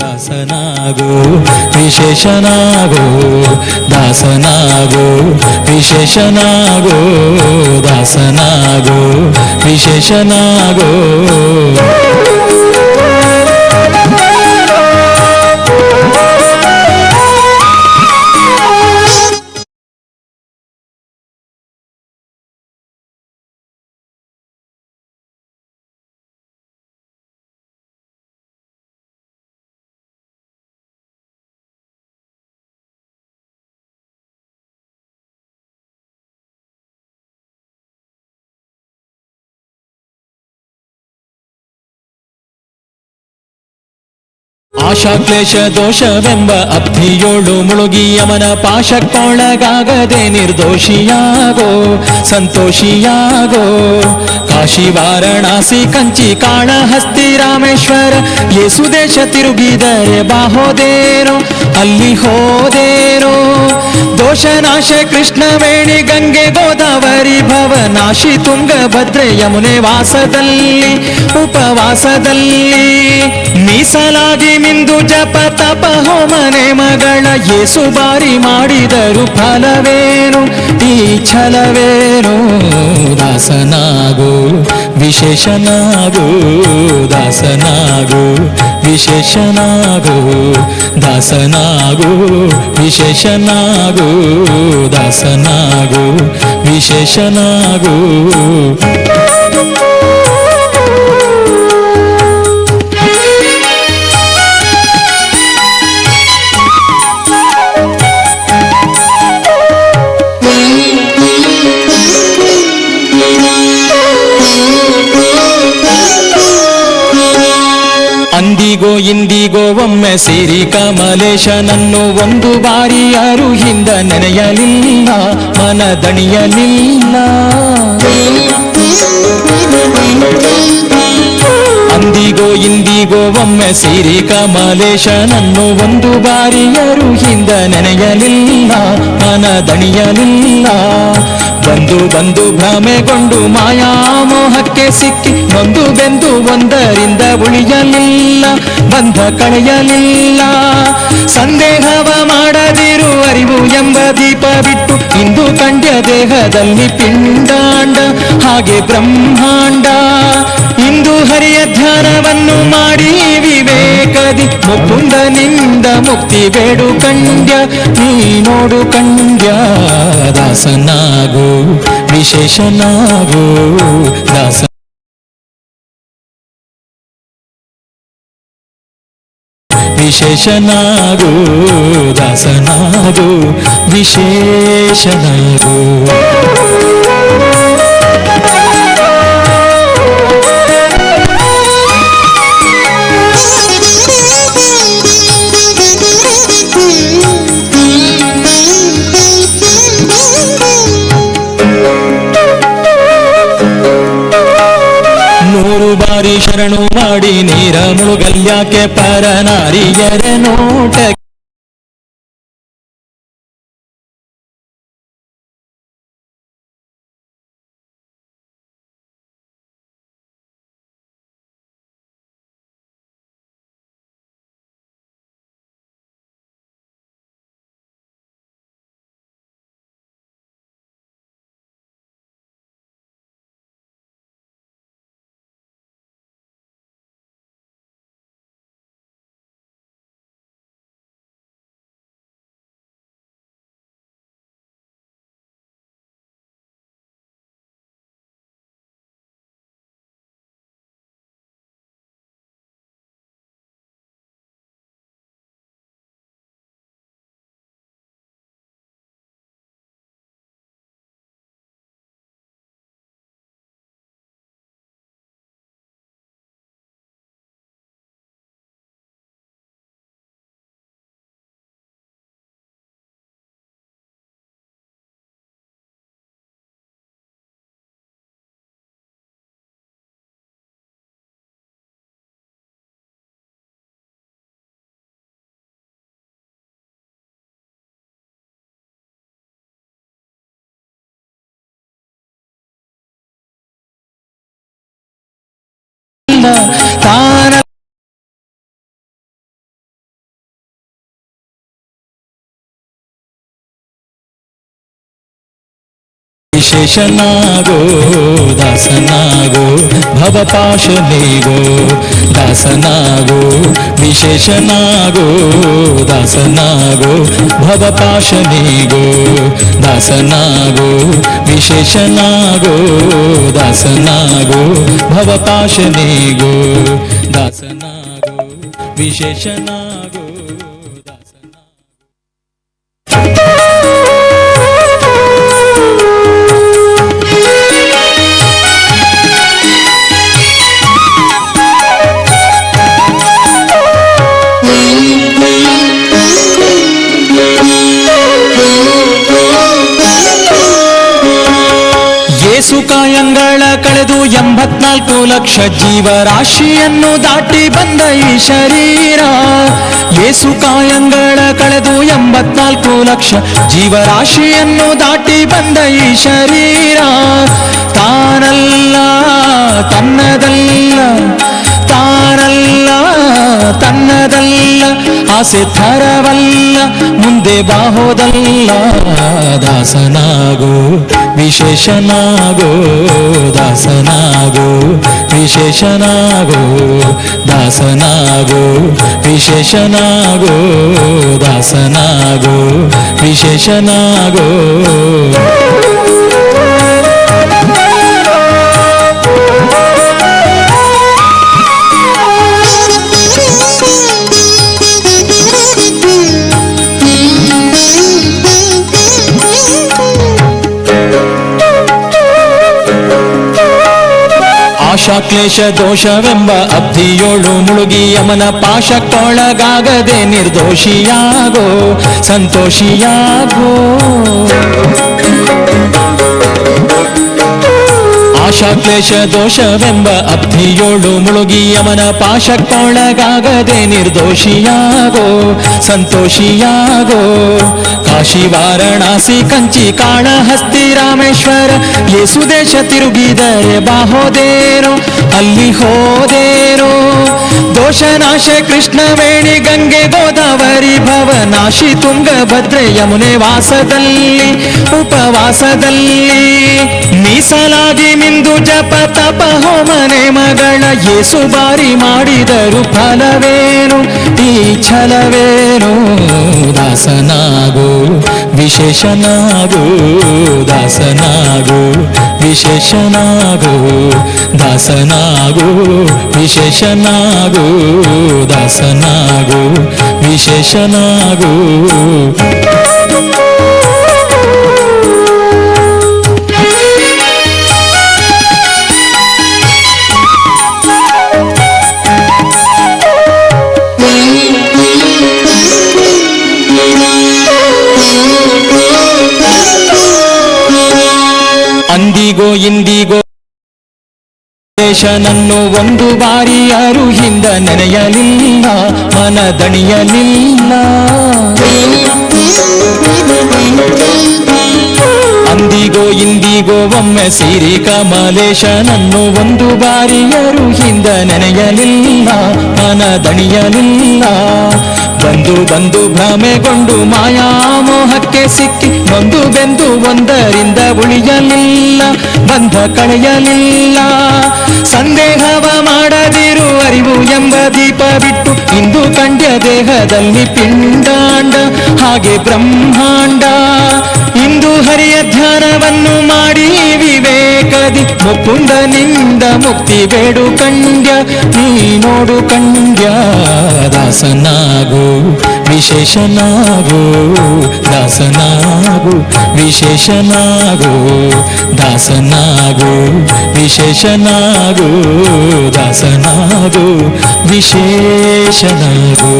ದಾಸನಾಗೋ ವಿಶೇಷನಾಗೋ ದಾಸನಾಗೋ ವಿಶೇಷನಾಗೋ ದಾಸನಾಗೋ ವಿಶೇಷನಾಗೋ ಆಶಾಕ್ಲೇಶ ದೋಷವೆಂಬ ಅಬ್ಧಿಯೋಳು ಮುಳುಗಿ ಯಮನ ಪಾಶಕ್ಕೊಳಗಾಗದೆ ನಿರ್ದೋಷಿಯಾಗೋ, ಸಂತೋಷಿಯಾಗೋ. ಕಾಶಿ ವಾರಣಾಸಿ ಕಂಚಿ ಕಾಳಹಸ್ತಿ ರಾಮೇಶ್ವರ ಯೇಸು ದೇಶ ತಿರುಗಿದರೆ ಬಾಹೋದೇರೋ ಅಲ್ಲಿ ಹೋದೇರೋ ದೋಷನಾಶ ಕೃಷ್ಣವೇಣಿ ಗಂಗೆ ಗೋದಾವರಿ ಭವನಾಶಿ ತುಂಗಭದ್ರೆ ಯಮುನೆ ವಾಸದಲ್ಲಿ ಉಪವಾಸದಲ್ಲಿ ಮೀಸಲಾಗಿ ಮಿಂದು ಜಪ ತಪ ಹೋಮನೆ ಮಗಳ ಏಸು ಬಾರಿ ಮಾಡಿದರು ಫಲವೇನು? ಈ ಛಲವೇನು? ದಾಸನಾಗು, ವಿಶೇಷನಾಗು ದಾಸನಾಗು ವಿಶೇಷನಾಗು ದಾಸನಾಗು ವಿಶೇಷನಾಗು ದಾಸನಾಗು, ವಿಶೇಷನಾಗು. ಇಂದಿಗೋ ಒಮ್ಮೆ ಸೇರಿ ಕಮಲೇಶನನ್ನು ಒಂದು ಬಾರಿ ಯಾರು ಹಿಂದ ನೆನೆಯಲಿಲ್ಲ, ಮನದಣಿಯಲಿಲ್ಲ. ಅಂದಿಗೋ, ಇಂದಿಗೋ ಒಮ್ಮೆ ಸೇರಿ ಕಮಲೇಶನನ್ನು ಒಂದು ಬಾರಿ ಯಾರು ಹಿಂದ ನೆನೆಯಲಿಲ್ಲ, ಮನದಣಿಯಲಿಲ್ಲ. ಬಂದು ಬಂದು ಭ್ರಮೆಗೊಂಡು ಮಾಯಾಮೋಹಕ್ಕೆ ಸಿಕ್ಕಿ ನೊಂದು ಬೆಂದು ಒಂದರಿಂದ ಉಳಿಯಲಿಲ್ಲ. ಬಂಧ ಕಳೆಯಲಿಲ್ಲ. ಸಂದೇಹವ ಮಾಡದಿರು ಅರಿವು ಎಂಬ ದೀಪ ಬಿಟ್ಟು ಇಂದು ಕಂಡ್ಯ ದೇಹದಲ್ಲಿ ಪಿಂಡಾಂಡ, ಹಾಗೆ ಬ್ರಹ್ಮಾಂಡ. ಇಂದು ಹರಿಯ ಧ್ಯಾನವನ್ನು ಮಾಡಿ ವಿವೇಕದಿ ಮುಕುಂದನಿಂದ ಮುಕ್ತಿ ಬೇಡು ಕಂಡ್ಯ, ನೀ ನೋಡು ಕಂಡ್ಯ ದಾಸನಾಗು, ವಿಶೇಷನಾಗು, ದಾಸ ವಿಶೇಷನಾಗು ದಾಸನಾಗು ವಿಶೇಷನಾಗು ನೀರ ಮುಳುಗಲ್ಯಾಕೆ ಪರನಾರಿಯರ ನೋಟ না ವಿಶೇಷನಾಗೋ ದಾಸನಾಗೋ ಭವಪಾಶನೇಗೋ ದಾಸನಾಗೋ ವಿಶೇಷನಾಗೋ ದಾಸನಾಗೋ ಭವಪಾಶನೇಗೋ ದಾಸನಾಗೋ ವಿಶೇಷನಾಗೋ ದಾಸನಾಗೋ ಭವಪಾಶನೇಗೋ ದಾಸನಾಗೋ ವಿಶೇಷನಾಗೋ ದಾಸನಾಗೋ ಲಕ್ಷ ಜೀವರಾಶಿಯನ್ನು ದಾಟಿ ಬಂದ ಈ ಶರೀರ, ಏಸು ಕಾಯಂಗಳ ಕಳೆದು ಎಂಬತ್ನಾಲ್ಕು ಲಕ್ಷ ಜೀವರಾಶಿಯನ್ನು ದಾಟಿ ಬಂದ ಈ ಶರೀರ ತಾನಲ್ಲ ಆಸೆ ಥರವಲ್ಲ ಮುಂದೆ ಬಾಹೋದಲ್ಲ ದಾಸನಾಗೋ ವಿಶೇಷನಾಗೋ ದಾಸನಾಗೋ ವಿಶೇಷನಾಗೋ ದಾಸನಾಗೋ ವಿಶೇಷನಾಗೋ ದಾಸನಾಗೋ ವಿಶೇಷನಾಗೋ. ಆಶಾಕ್ಲೇಶ ದೋಷವೆಂಬ ಅಬ್ಧಿಯೋಳು ಮುಳುಗಿ ಯಮನ ಪಾಶಕ್ಕೊಳಗಾಗದೆ ನಿರ್ದೋಷಿಯಾಗೋ ಸಂತೋಷಿಯಾಗೋ. ಆಶಾಕ್ಲೇಶ ದೋಷವೆಂಬ ಅಬ್ಧಿಯೋಳು ಮುಳುಗಿ ಅವನ ಪಾಶಕ್ಕೊಳಗಾಗದೆ ನಿರ್ದೋಷಿಯಾಗೋ, ಸಂತೋಷಿಯಾಗೋ. ಕಾಶಿ ವಾರಣಾಸಿ ಕಂಚಿ ಕಾಳಹಸ್ತಿ ರಾಮೇಶ್ವರ, ಯೇಸು ದೇಶ ತಿರುಗಿದರೆ ಬಾಹೋದೇನೋ, ಅಲ್ಲಿ ಹೋದೇನೋ. ದೋಷನಾಶ ಕೃಷ್ಣವೇಣಿ ಗಂಗೆ ಗೋದಾವರಿ ಭವನಾಶಿ ತುಂಗಭದ್ರೆ ಯಮುನೆ ವಾಸದಲ್ಲಿ, ಉಪವಾಸದಲ್ಲಿ. ಮೀಸಲಾಗಿ ಮಿಂದು ಜಪ ತಪ ಹೋಮನೆ ಮಗಳ ಏಸು ಬಾರಿ ಮಾಡಿದರು ಫಲವೇನು? ಈ ಛಲವೇನು? ದಾಸನಾಗು, ವಿಶೇಷನಾಗು ದಾಸನಾಗು, ವಿಶೇಷನಾಗು, ದಾಸನಾಗೋ ವಿಶೇಷನಾಗೋ ದಾಸನಾಗೋ ವಿಶೇಷನಾಗೋ. ಅಂದಿಗೋ ಇಂದಿಗೋ ದೇಶನನ್ನು ಒಂದು ಬಾರಿ ಯಾರು ಹಿಂದ ನೆನೆಯಲಿಲ್ಲ ಮನದಣಿಯಲಿಲ್ಲ. ಅಂದಿಗೋ ಇಂದಿಗೋ ಒಮ್ಮೆ ಸಿರಿ ಕಮಲೇಶನನ್ನು ಒಂದು ಬಾರಿ ಯಾರು ಹಿಂದ ನೆನೆಯಲಿಲ್ಲ ಮನದಣಿಯಲಿಲ್ಲ. ಬಂದು ಬಂದು ಭ್ರಮೆಗೊಂಡು ಮಾಯಾಮೋಹಕ್ಕೆ ಸಿಕ್ಕಿ ನೊಂದು ಬೆಂದು ಒಂದರಿಂದ ಉಳಿಯಲಿಲ್ಲ, ಬಂಧ ಕಳೆಯಲಿಲ್ಲ. ಸಂದೇಹವ ಮಾಡದಿರು ಅರಿವು ಎಂಬ ದೀಪ ಬಿಟ್ಟು ಇಂದು ಕಂಡ್ಯ ದೇಹದಲ್ಲಿ ಪಿಂಡಾಂಡ, ಹಾಗೆ ಬ್ರಹ್ಮಾಂಡ. ಇಂದು ಹರಿಯ ಮಾಡಿ ವಿವೇಕದಿ ಮುಕುಂದನಿಂದ ಮುಕ್ತಿ ಬೇಡು ಕಂಡ್ಯ ನೀ ನೋಡು ಕಂಡ್ಯ ದಾಸನಾಗು ವಿಶೇಷನಾಗು ದಾಸನಾಗು ವಿಶೇಷನಾಗು ದಾಸನಾಗು ವಿಶೇಷನಾಗು ದಾಸನಾಗು ವಿಶೇಷನಾಗು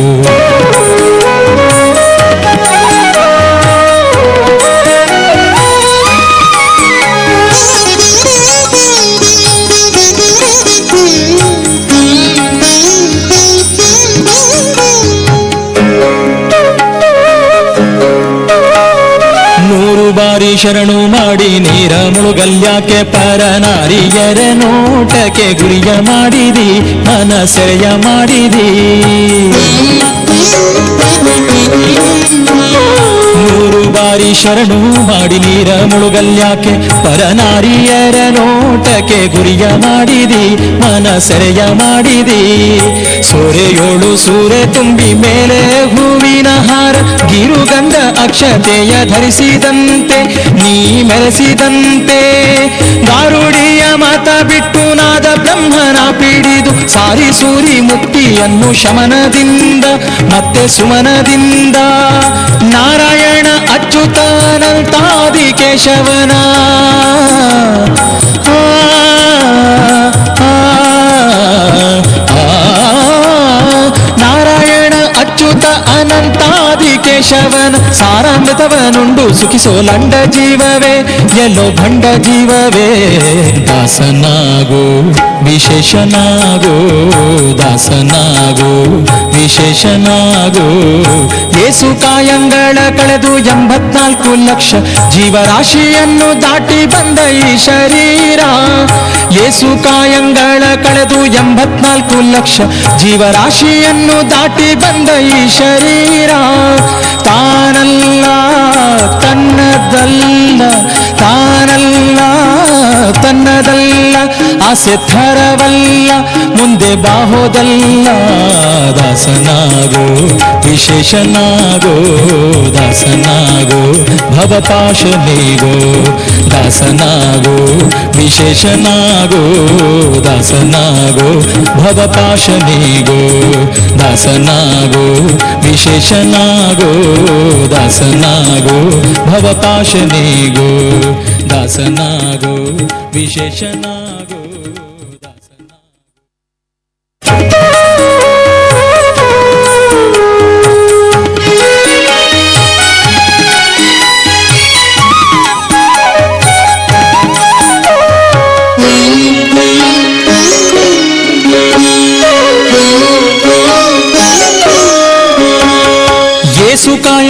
ಬಾರಿ ಶರಣು ಮಾಡಿ ನೀರ ಮುಳುಗಲ್ಯಾಕೆ ಪರನಾರಿಯರ ನೋಟಕ್ಕೆ ಗುರಿಯ ಮಾಡಿದಿ ಮನ ಸೆಳೆಯ ಮಾಡಿದಿ. ಬಾರಿ ಶರಣು ಮಾಡಿ ನೀರ ಮುಳುಗಲ್ಯಾಕೆ, ಪರನಾರಿಯರ ನೋಟಕ್ಕೆ ಗುರಿಯ ಮಾಡಿದಿ ಮನ ಸೆರೆಯ ಮಾಡಿದಿ. ಸೂರೆಯೋಳು ಸೂರೆ ತುಂಬಿ ಮೇಲೆ ಹೂವಿನ ಹಾರ, ಗಿರುಗಂಧ ಅಕ್ಷತೆಯ ಧರಿಸಿದಂತೆ, ನೀ ಮೆರೆಸಿದಂತೆ. ಗಾರುಡಿಯ ಮಾತ ಬಿಟ್ಟು ನಾದ ಬ್ರಹ್ಮನ ಪಿಡಿದು, ಸಾರಿ ಸೂರಿ ಮುಕ್ತಿಯನ್ನು ಶಮನದಿಂದ, ಮತ್ತೆ ಸುಮನದಿಂದ. ನಾರಾಯಣ ಅಚ್ಯುತಾನಂತಾದಿ ಕೇಶವನ ಆ, ಆದಿಕೇಶವನ ಸಾರಾಮೃತವನುಂಡು ಸುಖಿಸೋ ಲಂಡ ಜೀವವೇ, ಎಲ್ಲೋ ಭಂಡ ಜೀವವೇ. ದಾಸನಾಗೋ, ವಿಶೇಷನಾಗೋ ದಾಸನಾಗೋ, ವಿಶೇಷನಾಗೋ. ಏಸು ಕಾಯಂಗಳ ಕಳೆದು ಎಂಬತ್ನಾಲ್ಕು ಲಕ್ಷ ಜೀವರಾಶಿಯನ್ನು ದಾಟಿ ಬಂದ ಈ ಶರೀರ. ಏಸು ಕಾಯಂಗಳ ಕಳೆದು ಎಂಬತ್ನಾಲ್ಕು ಲಕ್ಷ ಜೀವರಾಶಿಯನ್ನು ದಾಟಿ ಬಂದ ಈ ಶರೀರ. ತಾನಲ್ಲ, ತನ್ನದಲ್ಲ ತಾನಲ್ಲ, ತನ್ನದಲ್ಲ, ಆಸೆ ಥರವಲ್ಲ, ಮುಂದೆ ಬಾಹೋದಲ್ಲ, ದಾಸನಾಗೋ, ವಿಶೇಷನಾಗೋ, ದಾಸನಾಗೋ, ಭವಪಾಶನೇಗೋ, ದಾಸನಾಗೋ, ವಿಶೇಷನಾಗೋ, ದಾಸನಾಗೋ, ಭವಪಾಶನೇಗೋ, ದಾಸನಾಗೋ, ವಿಶೇಷನಾಗೋ ದಾಸನಾಗೋ ಭವಪಾಶನೇಗೋ ದಾಸನಾಗೋ ವಿಶೇಷನಾಗೋ ದಾಸನಾಗೋ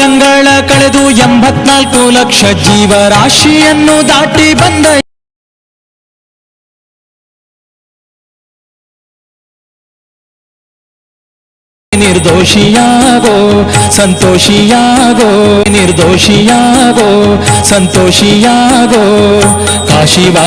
ಕಾಯಂಗಳ ಕಳೆದು ಎಂಬತ್ನಾಲ್ಕು ಲಕ್ಷ ಜೀವರಾಶಿಯನ್ನು ದಾಟಿ ಬಂದ ನಿರ್ದೋಷಿಯಾಗೋ ಸಂತೋಷಿಯಾಗೋ ನಿರ್ದೋಷಿಯಾಗೋ ಸಂತೋಷಿಯಾಗೋ ಕಾಶಿವಾ